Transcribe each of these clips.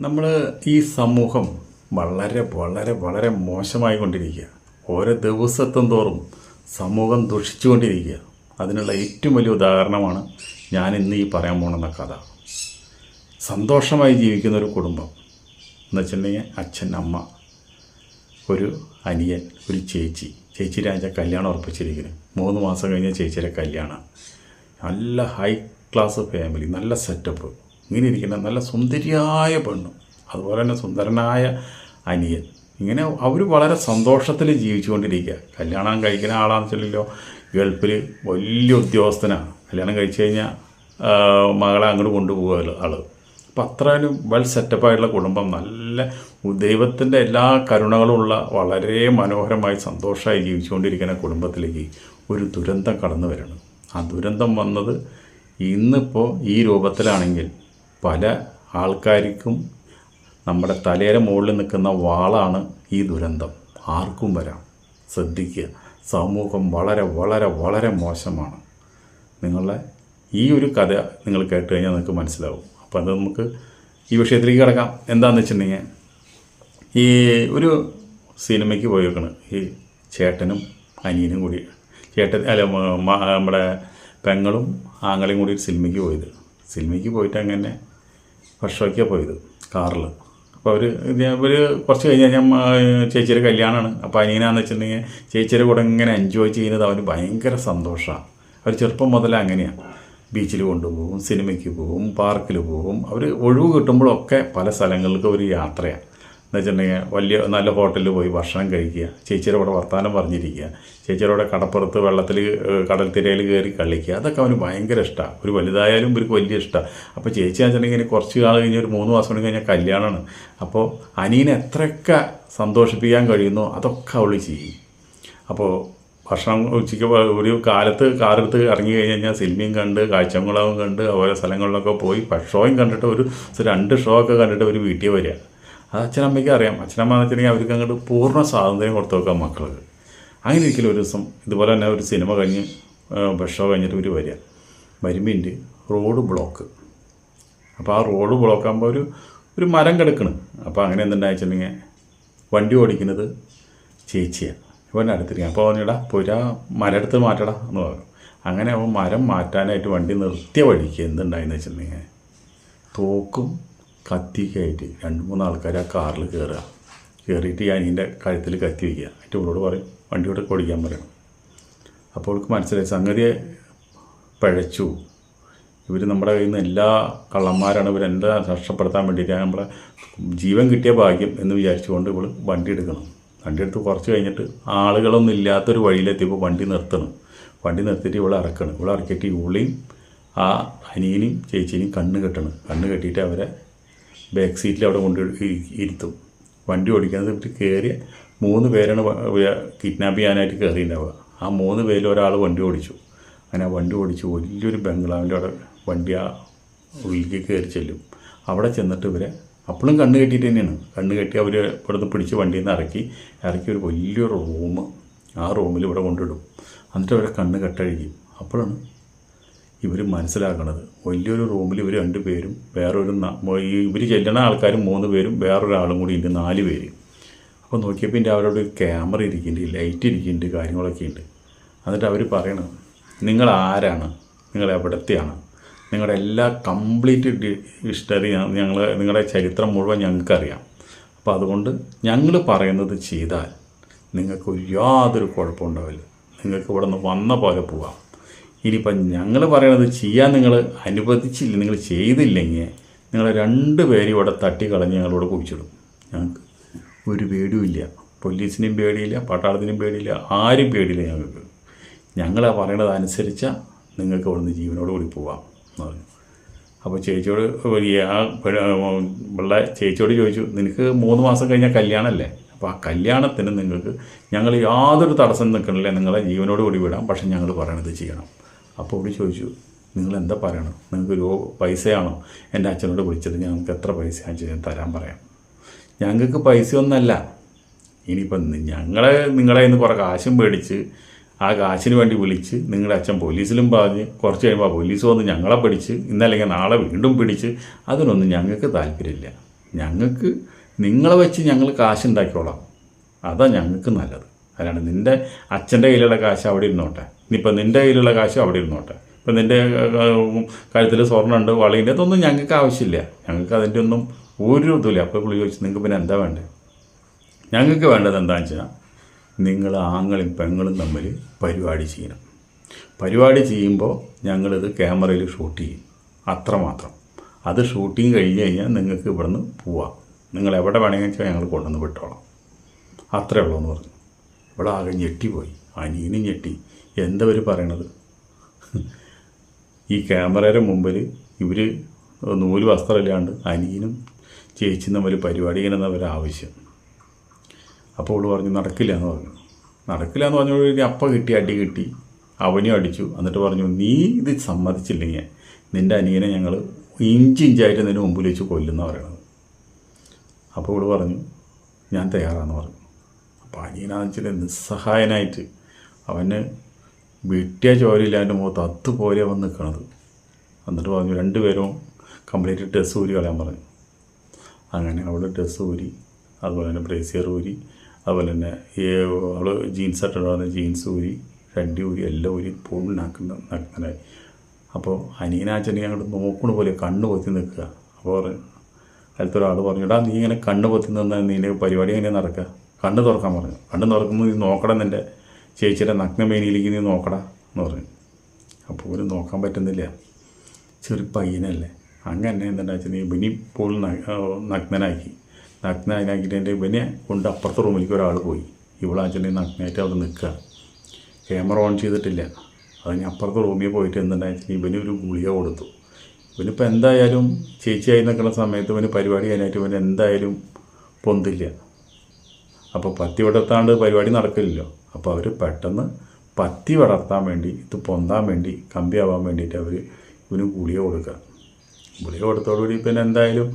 നമ്മൾ ഈ സമൂഹം വളരെ വളരെ വളരെ മോശമായി കൊണ്ടിരിക്കുക. ഓരോ ദിവസത്തും തോറും സമൂഹം ദുഷിച്ചുകൊണ്ടിരിക്കുക അതിനുള്ള ഏറ്റവും വലിയ ഉദാഹരണമാണ് ഞാൻ ഇന്ന് ഈ പറയാൻ പോകുന്ന കഥ. സന്തോഷമായി ജീവിക്കുന്ന ഒരു കുടുംബം. എന്ന് വെച്ചിട്ടുണ്ടെങ്കിൽ അച്ഛൻ അമ്മ ഒരു അനിയൻ ഒരു ചേച്ചി. ചേച്ചി രാജ കല്യാണം ഉറപ്പിച്ചിരിക്കുന്നു. മൂന്ന് മാസം കഴിഞ്ഞ ചേച്ചിയുടെ കല്യാണം നല്ല ഹൈ ക്ലാസ് ഫാമിലി നല്ല സെറ്റപ്പ് ഇങ്ങനെ ഇരിക്കുന്ന നല്ല സുന്ദരിയായ പെണ്ണും അതുപോലെ തന്നെ സുന്ദരനായ അനിയൻ. ഇങ്ങനെ അവർ വളരെ സന്തോഷത്തിൽ ജീവിച്ചുകൊണ്ടിരിക്കുക. കല്യാണം കഴിക്കുന്ന ആളാണെന്ന് വെച്ചില്ലല്ലോ ഗൾഫിൽ വലിയ ഉദ്യോഗസ്ഥനാണ്. കല്യാണം കഴിച്ചു കഴിഞ്ഞാൽ മകളെ അങ്ങോട്ട് കൊണ്ടുപോകുമല്ലോ ആൾ. അപ്പം അത്രയും വെൽ സെറ്റപ്പായിട്ടുള്ള കുടുംബം നല്ല ദൈവത്തിന്റെ എല്ലാ കരുണകളുമുള്ള വളരെ മനോഹരമായി സന്തോഷമായി ജീവിച്ചുകൊണ്ടിരിക്കുന്ന കുടുംബത്തിലേക്ക് ഒരു ദുരന്തം കടന്നു വരണം. ആ ദുരന്തം വന്നത് ഇന്നിപ്പോൾ ഈ രൂപത്തിലാണെങ്കിൽ പല ആൾക്കാർക്കും നമ്മുടെ തലയുടെ മുകളിൽ നിൽക്കുന്ന വാളാണ് ഈ ദുരന്തം. ആർക്കും വരാം. ശ്രദ്ധിക്കുക. സമൂഹം വളരെ വളരെ വളരെ മോശമാണ്. നിങ്ങളുടെ ഈ ഒരു കഥ നിങ്ങൾ കേട്ട് കഴിഞ്ഞാൽ നിങ്ങൾക്ക് മനസ്സിലാവും. അപ്പോൾ അത് നമുക്ക് ഈ വിഷയത്തിലേക്ക് കിടക്കാം. എന്താണെന്ന് വെച്ചിട്ടുണ്ടെങ്കിൽ ഈ ഒരു സിനിമയ്ക്ക് പോയേക്കണ്. ഈ ചേട്ടനും അനിയനും കൂടി. ചേട്ടൻ അല്ല നമ്മുടെ പെങ്ങളും ആങ്ങളെയും കൂടി ഒരു സിനിമയ്ക്ക് പോയത്. സിനിമയ്ക്ക് പോയിട്ട് അങ്ങനെ വർഷമൊക്കെയാണ് പോയത് കാറിൽ. അപ്പോൾ അവർ ഇവർ കുറച്ച് കഴിഞ്ഞ് ഞാൻ ചേച്ചിയുടെ കല്യാണമാണ്. അപ്പോൾ അനിയനാന്ന് വെച്ചിട്ടുണ്ടെങ്കിൽ ചേച്ചിയുടെ കൂടെ ഇങ്ങനെ എൻജോയ് ചെയ്യുന്നത് അവന് ഭയങ്കര സന്തോഷമാണ് അവർ ചെറുപ്പം മുതൽ അങ്ങനെയാണ് ബീച്ചിൽ കൊണ്ടുപോകും സിനിമയ്ക്ക് പോകും പാർക്കിൽ പോകും അവർ ഒഴിവ് കിട്ടുമ്പോഴൊക്കെ പല സ്ഥലങ്ങൾക്ക് ഒരു യാത്രയാണ് വെച്ചിട്ടുണ്ടെങ്കിൽ വലിയ നല്ല ഹോട്ടലിൽ പോയി ഭക്ഷണം കഴിക്കുക. ചേച്ചിയുടെ കൂടെ വർത്തമാനം പറഞ്ഞിരിക്കുക. ചേച്ചിയുടെ കൂടെ കടപ്പുറത്ത് വെള്ളത്തിൽ കടൽ തിരയിൽ കയറി കളിക്കുക. അതൊക്കെ അവന് ഭയങ്കര ഇഷ്ടമാണ് ഒരു വലുതായാലും ഇവർക്ക് വലിയ ഇഷ്ടമാണ് അപ്പോൾ ചേച്ചി വെച്ചിട്ടുണ്ടെങ്കിൽ കുറച്ച് കാലം കഴിഞ്ഞ് ഒരു മൂന്ന് മാസം കഴിഞ്ഞാൽ കല്യാണമാണ്. അപ്പോൾ അനീനെ എത്രയൊക്കെ സന്തോഷിപ്പിക്കാൻ കഴിയുന്നോ അതൊക്കെ അവൾ ചെയ്യും. അപ്പോൾ ഭക്ഷണം ഉച്ചയ്ക്ക് ഒരു കാലത്ത് കാറെടുത്ത് ഇറങ്ങി കഴിഞ്ഞ് കഴിഞ്ഞാൽ സിനിമയും കണ്ട് കാഴ്ചകുളവും കണ്ട് ഓരോ സ്ഥലങ്ങളിലൊക്കെ പോയി ഷോയും കണ്ടിട്ട് ഒരു രണ്ട് ഷോ ഒക്കെ കണ്ടിട്ട് ഒരു വീട്ടിൽ വരിക. അത് അച്ഛനമ്മയ്ക്ക് അറിയാം. അച്ഛനമ്മ വെച്ചിട്ടുണ്ടെങ്കിൽ അവർക്ക് അങ്ങോട്ട് പൂർണ സ്വാതന്ത്ര്യം കൊടുത്തു വെക്കാം മക്കൾക്ക് അങ്ങനെ ഇരിക്കലും ഒരു ദിവസം ഇതുപോലെ തന്നെ ഒരു സിനിമ കഴിഞ്ഞ് ഭക്ഷണം കഴിഞ്ഞിട്ട് ഇവർ വരിക. വരുമ്പോൾ റോഡ് ബ്ലോക്ക് അപ്പോൾ ആ റോഡ് ബ്ലോക്ക് ആകുമ്പോൾ ഒരു ഒരു മരം കിടക്കണ്. അപ്പോൾ അങ്ങനെ എന്തുണ്ടാ വെച്ചിട്ടുണ്ടെങ്കിൽ വണ്ടി ഓടിക്കുന്നത് ചേച്ചിയാണ് ഇവന്റെ അടുത്തിരിക്കുക അപ്പോൾ അവനിടാ പോരാ മരം എടുത്ത് മാറ്റടാ എന്ന് പറഞ്ഞു. അങ്ങനെ അവൻ മരം മാറ്റാനായിട്ട് വണ്ടി നിർത്തിയ വഴിക്ക് എന്തുണ്ടായെന്ന് വെച്ചിട്ടുണ്ടെങ്കിൽ തോക്കും കത്തിയൊക്കെ ആയിട്ട് രണ്ട് മൂന്ന് ആൾക്കാർ ആ കാറിൽ കയറുക കയറിയിട്ട് ഈ അനിയന്റെ കഴുത്തിൽ കത്തി വയ്ക്കുക എന്നിട്ട് ഇവളോട് പറയും വണ്ടിയോടെ ഓടിക്കാൻ പറയണം. അപ്പോൾ അവൾക്ക് മനസ്സിലായി സംഗതിയെ പഴച്ചു. ഇവർ നമ്മുടെ കയ്യിൽ നിന്ന് എല്ലാ കള്ളന്മാരാണ്. ഇവർ എന്താ നഷ്ടപ്പെടുത്താൻ വേണ്ടിയിട്ട് നമ്മളെ ജീവൻ കിട്ടിയ ഭാഗ്യം എന്ന് വിചാരിച്ചുകൊണ്ട് ഇവൾ വണ്ടി എടുക്കണം. വണ്ടി എടുത്ത് കുറച്ച് കഴിഞ്ഞിട്ട് ആളുകളൊന്നും ഇല്ലാത്തൊരു വഴിയിലെത്തിയപ്പോൾ വണ്ടി നിർത്തണം. വണ്ടി നിർത്തിയിട്ട് ഇവളെ ഇറക്കണം ഇവളെ ഇറക്കിയിട്ട് ഇവളെയും ആ അനിയനെയും ചേച്ചീനെയും കണ്ണ് കെട്ടണം. കണ്ണ് കെട്ടിയിട്ട് അവരെ ബാക്ക് സീറ്റിൽ അവിടെ കൊണ്ട് ഇരുത്തും. വണ്ടി ഓടിക്കുന്നത് ഇവർ കയറിയ മൂന്ന് പേരാണ് കിഡ്നാപ്പ് ചെയ്യാനായിട്ട് കയറിയിട്ടുണ്ടാവുക ആ മൂന്ന് പേരിൽ ഒരാൾ വണ്ടി ഓടിച്ചു. അങ്ങനെ ആ വണ്ടി ഓടിച്ച് വലിയൊരു ബംഗ്ലാവിന്റെ അവിടെ വണ്ടി ആ ഉള്ളിലേക്ക് കയറി ചെല്ലും. അവിടെ ചെന്നിട്ട് ഇവരെ അപ്പോഴും കണ്ണ് കെട്ടിയിട്ട് തന്നെയാണ്. കണ്ണ് കെട്ടി അവർ ഇവിടുന്ന് പിടിച്ച് വണ്ടിയിൽ നിന്ന് ഇറക്കി ഇറക്കി ഒരു വലിയൊരു റൂം ആ റൂമിൽ ഇവിടെ കൊണ്ടിടും. എന്നിട്ട് അവരെ കണ്ണ് കെട്ടഴിക്കും. അപ്പോഴാണ് ഇവർ മനസ്സിലാക്കണത്. വലിയൊരു റൂമിൽ ഇവർ രണ്ട് പേരും വേറൊരു ഇവർ ചെല്ലണ ആൾക്കാരും മൂന്ന് പേരും വേറൊരാളും കൂടി ഉണ്ട് നാല് പേര്. അപ്പോൾ നോക്കിയപ്പോൾ എന്റെ അവരോട് ക്യാമറ ഇരിക്കുന്നുണ്ട് ലൈറ്റ് ഇരിക്കുന്നുണ്ട് കാര്യങ്ങളൊക്കെ ഉണ്ട്. എന്നിട്ട് അവർ പറയണം നിങ്ങൾ ആരാണ്? നിങ്ങൾ എവിടത്തെയാണ്? നിങ്ങളുടെ എല്ലാ കംപ്ലീറ്റ് ഹിസ്റ്ററി ഞങ്ങൾ നിങ്ങളുടെ ചരിത്രം മുഴുവൻ ഞങ്ങൾക്കറിയാം. അപ്പോൾ അതുകൊണ്ട് ഞങ്ങൾ പറയുന്നത് ചെയ്താൽ നിങ്ങൾക്ക് യാതൊരു കുഴപ്പമുണ്ടാവില്ല നിങ്ങൾക്ക് ഇവിടെ നിന്ന് വന്ന പോലെ പോവാം. ഇനിയിപ്പം ഞങ്ങൾ പറയണത് ചെയ്യാൻ നിങ്ങൾ അനുവദിച്ചില്ല നിങ്ങൾ ചെയ്തില്ലെങ്കിൽ നിങ്ങൾ രണ്ട് പേരും ഇവിടെ തട്ടിക്കളഞ്ഞ് ഞങ്ങളിവിടെ കുഴിച്ചിടും. ഞങ്ങൾക്ക് ഒരു പേടിയുമില്ല. പോലീസിനും പേടിയില്ല പട്ടാളത്തിനും പേടിയില്ല ആരും പേടിയില്ല ഞങ്ങൾക്ക് ഞങ്ങൾ പറയണത് അനുസരിച്ചാൽ നിങ്ങൾക്ക് അവിടുന്ന് ജീവനോട് കൂടി പോവാം എന്ന് പറഞ്ഞു. അപ്പോൾ ചേച്ചിയോട് ആ പിള്ളേ ചേച്ചിയോട് ചോദിച്ചു നിനക്ക് മൂന്ന് മാസം കഴിഞ്ഞാൽ കല്യാണമല്ലേ അപ്പോൾ ആ കല്യാണത്തിന് നിങ്ങൾക്ക് ഞങ്ങൾ യാതൊരു തടസ്സം നിൽക്കണില്ല നിങ്ങളെ ജീവനോട് കൂടി വിടാം. പക്ഷെ ഞങ്ങൾ പറയണത് ചെയ്യണം. അപ്പോൾ അവർ ചോദിച്ചു നിങ്ങൾ എന്താ പറയണം? നിങ്ങൾക്ക് ഒരു പൈസയാണോ? എന്റെ അച്ഛനോട് വിളിച്ചത് ഞങ്ങൾക്ക് എത്ര പൈസ ഞാൻ തരാൻ പറയാം. ഞങ്ങൾക്ക് പൈസയൊന്നല്ല ഇനിയിപ്പം ഞങ്ങളെ നിങ്ങളെ ഇന്ന് കുറേ കാശും മേടിച്ച് ആ കാശിന് വേണ്ടി വിളിച്ച് നിങ്ങളുടെ അച്ഛൻ പോലീസിലും പറഞ്ഞ് കുറച്ച് കഴിയുമ്പോൾ പോലീസ് വന്ന് ഞങ്ങളെ പിടിച്ച് ഇന്നല്ലെങ്കിൽ നാളെ വീണ്ടും പിടിച്ച് അതിനൊന്നും ഞങ്ങൾക്ക് താല്പര്യമില്ല. ഞങ്ങൾക്ക് നിങ്ങളെ വെച്ച് ഞങ്ങൾ കാശ് ഉണ്ടാക്കിക്കോളാം അതാ ഞങ്ങൾക്ക് നല്ലത്. അതാണ് നിന്റെ അച്ഛന്റെ കയ്യിലുള്ള കാശ് അവിടെ ഇരുന്നോട്ടെ. ഇനിയിപ്പോൾ നിന്റെ കയ്യിലുള്ള കാശ് അവിടെ ഇരുന്നോട്ടെ. ഇപ്പം നിന്റെ കാര്യത്തിൽ സ്വർണമുണ്ട് വളയിന്റെ അതൊന്നും ഞങ്ങൾക്ക് ആവശ്യമില്ല. ഞങ്ങൾക്ക് അതിന്റെ ഒന്നും ഒരു ഇതുമില്ല. അപ്പോൾ പുള്ളി ചോദിച്ചു നിങ്ങൾക്ക് പിന്നെ എന്താ വേണ്ടത് ഞങ്ങൾക്ക് വേണ്ടത് എന്താണെന്ന് വെച്ചാൽ നിങ്ങൾ ആങ്ങളും പെങ്ങളും തമ്മിൽ പരിപാടി ചെയ്യണം. പരിപാടി ചെയ്യുമ്പോൾ ഞങ്ങളിത് ക്യാമറയിൽ ഷൂട്ട് ചെയ്യും. അത്രമാത്രം അത് ഷൂട്ടിങ് കഴിഞ്ഞ് കഴിഞ്ഞാൽ നിങ്ങൾക്ക് ഇവിടുന്ന് പോവാം. നിങ്ങൾ എവിടെ വേണമെങ്കിൽ വെച്ചാൽ ഞങ്ങൾ കൊണ്ടുവന്ന് വിട്ടോളാം. അത്രേ ഉള്ളൂ എന്ന് പറഞ്ഞു. ഇവിടെ ആകെ ഞെട്ടിപ്പോയി. അനിയനും ഞെട്ടി. എന്താ ഇവർ പറയണത്? ഈ ക്യാമറയുടെ മുമ്പിൽ ഇവർ നൂൽ വസ്ത്രമില്ലാണ്ട് അനിയനും ചേച്ചിയും തമ്മിൽ പരിപാടി ചെയ്യണമെന്നവർ ആവശ്യം. അപ്പോൾ അവൾ പറഞ്ഞു നടക്കില്ല എന്ന് പറഞ്ഞു. നടക്കില്ല എന്ന് പറഞ്ഞു കഴിഞ്ഞാൽ അപ്പ കിട്ടി അടി കിട്ടി. അവനും അടിച്ചു. എന്നിട്ട് പറഞ്ഞു നീ ഇത് സമ്മതിച്ചില്ലെങ്കിൽ നിന്റെ അനിയനെ ഞങ്ങൾ ഇഞ്ചി ഇഞ്ചായിട്ട് നിന്റെ മുമ്പിൽ വെച്ച് കൊല്ലുന്ന പറയണത്. അപ്പോൾ ഇവിടെ പറഞ്ഞു ഞാൻ തയ്യാറാണെന്ന് പറഞ്ഞു. അപ്പോൾ അനിയനാന്ന് വെച്ചാൽ നിസ്സഹായനായിട്ട് അവന് വെട്ടിയ ചോരയില്ലാന്റെ മുഖത്ത്. അതുപോലെ വന്ന് നിൽക്കണത്. എന്നിട്ട് പറഞ്ഞു രണ്ടുപേരും കംപ്ലീറ്റ് ഡ്രസ്സ് ഊരി കളയാൻ പറഞ്ഞു. അങ്ങനെ അവൾ ഡ്രസ്സ് ഊരി അതുപോലെ തന്നെ ബ്രേസിയർ ഊരി അതുപോലെ തന്നെ ഈ അവൾ ജീൻസ് ഇട്ടിട്ട് ജീൻസ് ഊരി ഷഡ്ഡി ഊരി എല്ലാം ഊരി പൂർണാക്കുന്ന നഗ്നനായി. അപ്പോൾ അനിയനാച്ചനെ അങ്ങോട്ട് നോക്കണ പോലെ കണ്ണ് പൊത്തി നിൽക്കുക. അപ്പോൾ പറഞ്ഞു അതിലത്തെ ഒരാൾ പറഞ്ഞു എടാ നീ ഇങ്ങനെ കണ്ണ് പൊത്തി നിന്നാൽ നീ പരിപാടി എങ്ങനെയാണ് നടക്കുക? കണ്ണ് തുറക്കാൻ പറഞ്ഞു. കണ്ണ് തുറക്കുമ്പോൾ നീ നോക്കണം നിന്റെ ചേച്ചിയുടെ നഗ്നമേനിയിലേക്ക് നീ നോക്കടാ എന്ന് പറഞ്ഞു. അപ്പോൾ ഒരു നോക്കാൻ പറ്റുന്നില്ല. ചെറു പയ്യനല്ലേ. അങ്ങനെ എന്താ വെച്ചാൽ നീ ഇവനി പോൾ നഗ്നനാക്കി. നഗ്നനാക്കിയിട്ട് എന്റെ ഇവനെ കൊണ്ട് അപ്പുറത്തെ റൂമിലേക്ക് ഒരാൾ പോയി. ഇവളാച്ചനെ നഗ്നായിട്ട് അവിടെ നിൽക്കുക. ക്യാമറ ഓൺ ചെയ്തിട്ടില്ല. അതിന് അപ്പുറത്തെ റൂമിൽ പോയിട്ട് എന്തുണ്ടായി ഇവന് ഒരു ഗുളിക കൊടുത്തു. ഇവനിപ്പോൾ എന്തായാലും ചേച്ചിയായി നിൽക്കുന്ന സമയത്ത് ഇവന് പരിപാടി ചെയ്യാനായിട്ട് ഇവൻ എന്തായാലും പൊന്തില്ല. അപ്പോൾ പത്തി വിടർത്താണ്ട് പരിപാടി നടക്കില്ലല്ലോ. അപ്പോൾ അവർ പെട്ടെന്ന് പത്തി വളർത്താൻ വേണ്ടി ഇത് പൊന്താൻ വേണ്ടി കമ്പിയാവാൻ വേണ്ടിയിട്ട് അവർ ഇവന് ഗുളിക കൊടുക്കുക ഗുളിക കൊടുത്തോടുകൂടി പിന്നെ എന്തായാലും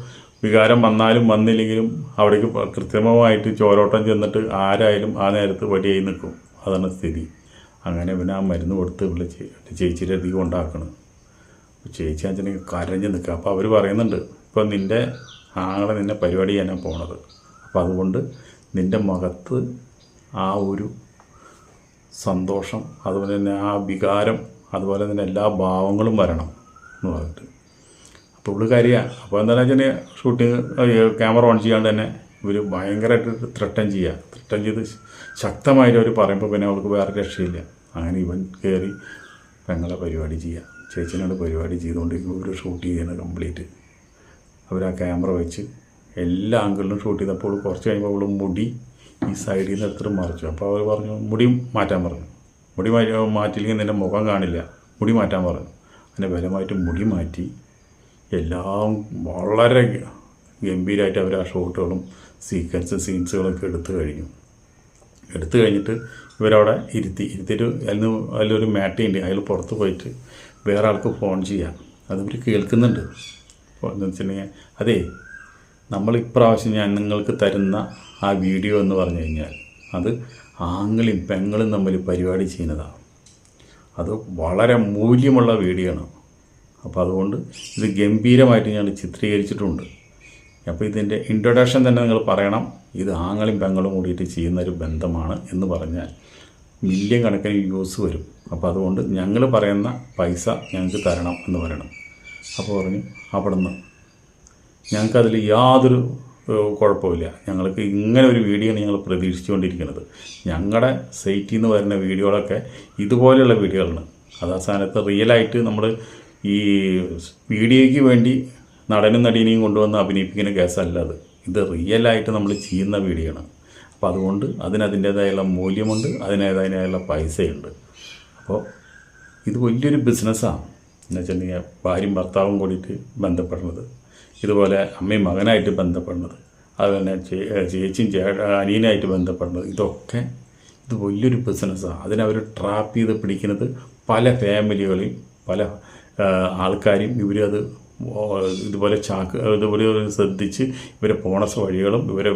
വികാരം വന്നാലും വന്നില്ലെങ്കിലും അവിടേക്ക് കൃത്രിമമായിട്ട് ചോരോട്ടം ചെന്നിട്ട് ആരായാലും ആ നേരത്ത് വടിയായി നിൽക്കും. അതാണ് സ്ഥിതി. അങ്ങനെ പിന്നെ ആ മരുന്ന് കൊടുത്ത് ഇവിടെ ചേച്ചിയുടെ അധികം ഉണ്ടാക്കണം ചേച്ചി അച്ഛനെ കരഞ്ഞ് നിൽക്കുക. അപ്പോൾ അവർ പറയുന്നുണ്ട് ഇപ്പോൾ നിന്റെ ആങ്ങളെ നിന്നെ പരിപാടി ചെയ്യാനാണ് പോണത്. അപ്പോൾ അതുകൊണ്ട് നിന്റെ മുഖത്ത് ആ ഒരു സന്തോഷം അതുപോലെ തന്നെ ആ വികാരം അതുപോലെ തന്നെ എല്ലാ ഭാവങ്ങളും വരണം എന്ന് പറഞ്ഞിട്ട്. അപ്പോൾ ഇവിടെ കാര്യമാണ് അപ്പോൾ എന്താണെന്ന് വെച്ചാൽ ഷൂട്ടിങ് ക്യാമറ ഓൺ ചെയ്യാണ്ട് തന്നെ ഇവർ ഭയങ്കരമായിട്ട് ത്രട്ടൻ ചെയ്യുക ത്രട്ടൻ ചെയ്ത് ശക്തമായിട്ട് അവർ പറയുമ്പോൾ പിന്നെ അവൾക്ക് വേറെ രക്ഷയില്ല. അങ്ങനെ ഇവൻ കയറി പെങ്ങളെ പരിപാടി ചെയ്യുക ചേച്ചിനോട് പരിപാടി ചെയ്തുകൊണ്ടിരിക്കുമ്പോൾ ഇവർ ഷൂട്ട് ചെയ്യുന്നത് കംപ്ലീറ്റ്. അവർ ആ ക്യാമറ വെച്ച് എല്ലാ ആംഗിളിലും ഷൂട്ട് ചെയ്തപ്പോൾ കുറച്ച് കഴിയുമ്പോൾ അവൾ മുടി ഈ സൈഡിൽ നിന്ന് എത്ര മറിച്ചു. അപ്പോൾ അവർ പറഞ്ഞു മുടി മാറ്റാൻ പറഞ്ഞു. മുടി മാറ്റി മാറ്റിയില്ലെങ്കിൽ നിന്റെ മുഖം കാണില്ല. മുടി മാറ്റാൻ പറഞ്ഞു. അങ്ങനെ ബലമായിട്ട് മുടി മാറ്റി എല്ലാം വളരെ ഗംഭീരമായിട്ട് അവർ ആ ഷോട്ടുകളും സീക്വൻസ് സീൻസുകളൊക്കെ എടുത്തു കഴിഞ്ഞു. എടുത്തു കഴിഞ്ഞിട്ട് ഇവരവിടെ ഇരുത്തി ഇരുത്തിയിട്ട് അതിന് അതിലൊരു മാറ്റയുണ്ട് അതിൽ പുറത്ത് പോയിട്ട് വേറെ ആൾക്ക് ഫോൺ ചെയ്യാം. അതിവർ കേൾക്കുന്നുണ്ട്. എന്ന് വെച്ചിട്ടുണ്ടെങ്കിൽ അതേ നമ്മൾ ഇപ്രാവശ്യം ഞാൻ നിങ്ങൾക്ക് തരുന്ന ആ വീഡിയോ എന്ന് പറഞ്ഞു കഴിഞ്ഞാൽ അത് ആങ്ങളും പെങ്ങളും തമ്മിൽ പരിപാടി ചെയ്യുന്നതാണ്. അത് വളരെ മൂല്യമുള്ള വീഡിയോ ആണ് അപ്പോൾ അതുകൊണ്ട് ഇത് ഗംഭീരമായിട്ട് ഞാൻ ചിത്രീകരിച്ചിട്ടുണ്ട്. അപ്പോൾ ഇതിന്റെ ഇൻട്രൊഡക്ഷൻ തന്നെ നിങ്ങൾ പറയണം. ഇത് ആങ്ങളും പെങ്ങളും കൂടിയിട്ട് ചെയ്യുന്ന ഒരു ബന്ധമാണ് എന്ന് പറഞ്ഞാൽ മില്യൺ കണക്കിന് വ്യൂസ് വരും. അപ്പോൾ അതുകൊണ്ട് ഞങ്ങൾ പറയുന്ന പൈസ ഞങ്ങൾക്ക് തരണം എന്ന് പറയണം. അപ്പോൾ പറഞ്ഞു അവിടെ നിന്ന് ഞങ്ങൾക്കതിൽ യാതൊരു കുഴപ്പമില്ല ഞങ്ങൾക്ക് ഇങ്ങനെ ഒരു വീഡിയോ ആണ് ഞങ്ങൾ പ്രതീക്ഷിച്ചുകൊണ്ടിരിക്കുന്നത്. ഞങ്ങളുടെ സൈറ്റിൽ നിന്ന് വരുന്ന വീഡിയോകളൊക്കെ ഇതുപോലെയുള്ള വീഡിയോകളാണ്. അത് ആ സ്ഥാനത്ത് റിയലായിട്ട് നമ്മൾ ഈ വീഡിയോയ്ക്ക് വേണ്ടി നടനും നടീനെയും കൊണ്ടുവന്ന് അഭിനയിപ്പിക്കുന്ന കേസല്ല അത്. ഇത് റിയലായിട്ട് നമ്മൾ ചെയ്യുന്ന വീഡിയോ ആണ് അപ്പോൾ അതുകൊണ്ട് അതിനതിന്റേതായുള്ള മൂല്യമുണ്ട് അതിനേതായുള്ള പൈസയുണ്ട്. അപ്പോൾ ഇത് വലിയൊരു ബിസിനസ്സാണ്. എന്ന് ഭാര്യയും ഭർത്താവും കൂടിയിട്ട് ബന്ധപ്പെടുന്നത് ഇതുപോലെ അമ്മയും മകനായിട്ട് ബന്ധപ്പെടുന്നത് അതുപോലെ ചേച്ചിയും ചേ അനിയനായിട്ട് ബന്ധപ്പെടുന്നത്. ഇതൊക്കെ ഇത് വലിയൊരു ബിസിനസ്സാണ് അതിനവർ ട്രാപ്പ് ചെയ്ത് പിടിക്കുന്നത് പല ഫാമിലികളെയും പല ആൾക്കാരും ഇവരത് ഇതുപോലെ ചാക്ക് ഇതുപോലെ ശ്രദ്ധിച്ച് ഇവരെ പോണസ് വഴികളും ഇവരെ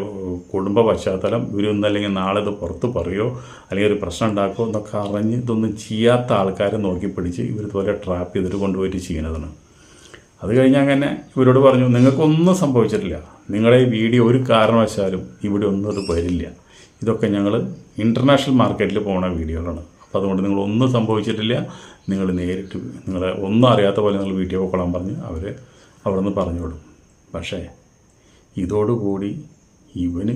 കുടുംബ പശ്ചാത്തലം ഇവരൊന്നല്ലെങ്കിൽ നാളെ ഇത് പുറത്ത് പറയോ അല്ലെങ്കിൽ ഒരു പ്രശ്നം ഉണ്ടാക്കുമോ എന്നൊക്കെ അറിഞ്ഞ് ഇതൊന്നും ചെയ്യാത്ത ആൾക്കാരെ നോക്കി പിടിച്ച് ഇവരിതുപോലെ ട്രാപ്പ് ചെയ്തിട്ട് കൊണ്ടുപോയിട്ട് ചെയ്യുന്നതാണ്. അത് കഴിഞ്ഞ് അങ്ങനെ ഇവരോട് പറഞ്ഞു നിങ്ങൾക്കൊന്നും സംഭവിച്ചിട്ടില്ല. നിങ്ങളെ ഈ വീഡിയോ ഒരു കാരണവശാലും ഇവിടെ ഒന്നും അത് വരില്ല. ഇതൊക്കെ ഞങ്ങൾ ഇന്റർനാഷണൽ മാർക്കറ്റിൽ പോകുന്ന വീഡിയോകളാണ്. അപ്പോൾ അതുകൊണ്ട് നിങ്ങൾ ഒന്നും സംഭവിച്ചിട്ടില്ല. നിങ്ങൾ നേരിട്ട് നിങ്ങളെ ഒന്നും അറിയാത്ത പോലെ നിങ്ങൾ വീഡിയോ കൊള്ളാൻ പറഞ്ഞ് അവർ അവിടെ നിന്ന് പറഞ്ഞു വിടും പക്ഷേ ഇതോടുകൂടി ഇവന്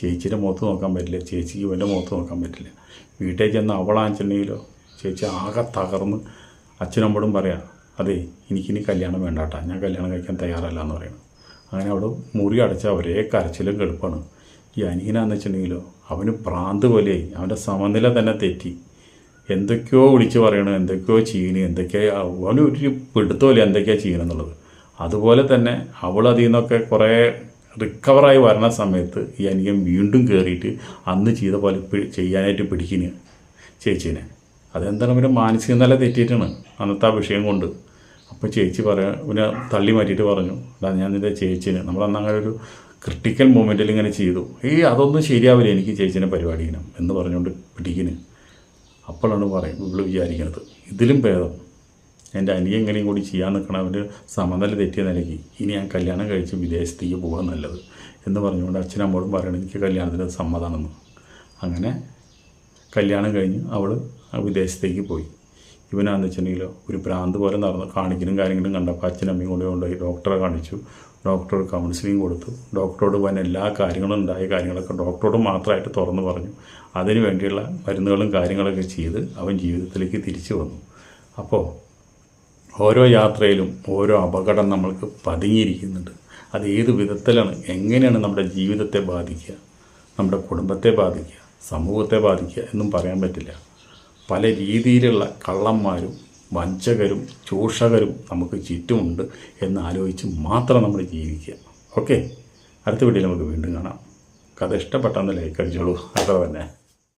ചേച്ചിയുടെ മുഖത്ത് നോക്കാൻ പറ്റില്ല. ചേച്ചിക്ക് ഇവന്റെ മുഖത്ത് നോക്കാൻ പറ്റില്ല. വീട്ടിൽ ചെന്ന് അവളാണെന്നുണ്ടെങ്കിലോ ചേച്ചി ആകെ തകർന്ന് അച്ഛനമ്മോടും പറയാം അതെ എനിക്കിനി കല്യാണം വേണ്ടാട്ടാ. ഞാൻ കല്യാണം കഴിക്കാൻ തയ്യാറല്ല എന്ന് പറയുന്നു. അങ്ങനെ അവിടെ മുറി അടച്ച ഒരേ കരച്ചിലും കെളുപ്പാണ് ഈ അനിയനാന്ന് വെച്ചിട്ടുണ്ടെങ്കിലോ അവന് ഭ്രാന്ത് പോലെയായി. അവന്റെ സമനില തന്നെ തെറ്റി. എന്തൊക്കെയോ വിളിച്ച് പറയണം എന്തൊക്കെയോ ചെയ്യണി എന്തൊക്കെയോ അവന് ഒരു പിടുത്തമില്ല എന്തൊക്കെയാണ് ചെയ്യണമെന്നുള്ളത് അതുപോലെ തന്നെ അവൾ അതിൽ നിന്നൊക്കെ കുറേ റിക്കവറായി വരണ സമയത്ത് ഈ അനിയൻ വീണ്ടും കയറിയിട്ട് അന്ന് ചെയ്ത പോലെ ചെയ്യാനായിട്ട് പിടിക്കുന്നു ചേച്ചീനെ. അതെന്താണ് പിന്നെ മാനസിക നില തെറ്റിയിട്ടാണ് അന്നത്തെ ആ വിഷയം കൊണ്ട്. അപ്പോൾ ചേച്ചി പറയാ പിന്നെ തള്ളി മാറ്റിയിട്ട് പറഞ്ഞു. എടാ ഞാൻ നിന്റെ ചേച്ചീനെ. നമ്മളന്ന് അങ്ങനെ ഒരു ക്രിട്ടിക്കൽ മൊമെന്റിൽ ഇങ്ങനെ ചെയ്തു. ഈ അതൊന്നും ശരിയാവില്ല എനിക്ക് ചേച്ചിനെ പരിപാടിക്കണം എന്ന് പറഞ്ഞുകൊണ്ട് പിടിക്കുന്നു അപ്പോഴാണ് പറയും ഇവൾ വിചാരിക്കുന്നത് ഇതിലും ഭേദം. എന്റെ അനിയൻ എങ്ങനെയും കൂടി ചെയ്യാൻ നിൽക്കണം അവന്റെ സമനില തെറ്റിയ നിലയ്ക്ക് ഇനി ഞാൻ കല്യാണം കഴിച്ച് വിദേശത്തേക്ക് പോകാൻ നല്ലത് എന്ന് പറഞ്ഞുകൊണ്ട് അച്ഛനമ്മോടും പറയണം എനിക്ക് കല്യാണത്തിന് സമ്മതമാണെന്ന്. അങ്ങനെ കല്യാണം കഴിഞ്ഞ് അവൾ വിദേശത്തേക്ക് പോയി. ഇവനാന്ന് വെച്ചിട്ടുണ്ടെങ്കിൽ ഒരു ഭ്രാന്ത് പോലെ നടന്ന്. കാണിക്കലും കാര്യങ്ങളും കണ്ടപ്പോൾ അച്ഛനും അമ്മയും കൊണ്ട് കൊണ്ടുപോയി ഡോക്ടറെ കാണിച്ചു. ഡോക്ടർ കൗൺസിലിംഗ് കൊടുത്തു. ഡോക്ടറോട് പോകാൻ എല്ലാ കാര്യങ്ങളും ഉണ്ടായ കാര്യങ്ങളൊക്കെ ഡോക്ടറോട് മാത്രമായിട്ട് തുറന്നു പറഞ്ഞു. അതിന് വേണ്ടിയുള്ള മരുന്നുകളും കാര്യങ്ങളൊക്കെ ചെയ്ത് അവൻ ജീവിതത്തിലേക്ക് തിരിച്ചു വന്നു. അപ്പോൾ ഓരോ യാത്രയിലും ഓരോ അപകടം നമ്മൾക്ക് പതുങ്ങിയിരിക്കുന്നുണ്ട് അത് ഏത് വിധത്തിലാണ്? എങ്ങനെയാണ് നമ്മുടെ ജീവിതത്തെ ബാധിക്കുക? നമ്മുടെ കുടുംബത്തെ ബാധിക്കുക? സമൂഹത്തെ ബാധിക്കുക എന്നും പറയാൻ പറ്റില്ല. പല രീതിയിലുള്ള കള്ളന്മാരും വഞ്ചകരും ചൂഷകരും നമുക്ക് ചുറ്റുമുണ്ട് എന്ന് ആലോചിച്ച് മാത്രം നമ്മൾ ജീവിക്കുക. ഓക്കെ? അടുത്ത വീഡിയോ നമുക്ക് വീണ്ടും കാണാം. കഥ ഇഷ്ടപ്പെട്ടെന്ന് ലൈക്ക് അടിച്ചോളൂ. അത്ര തന്നെ.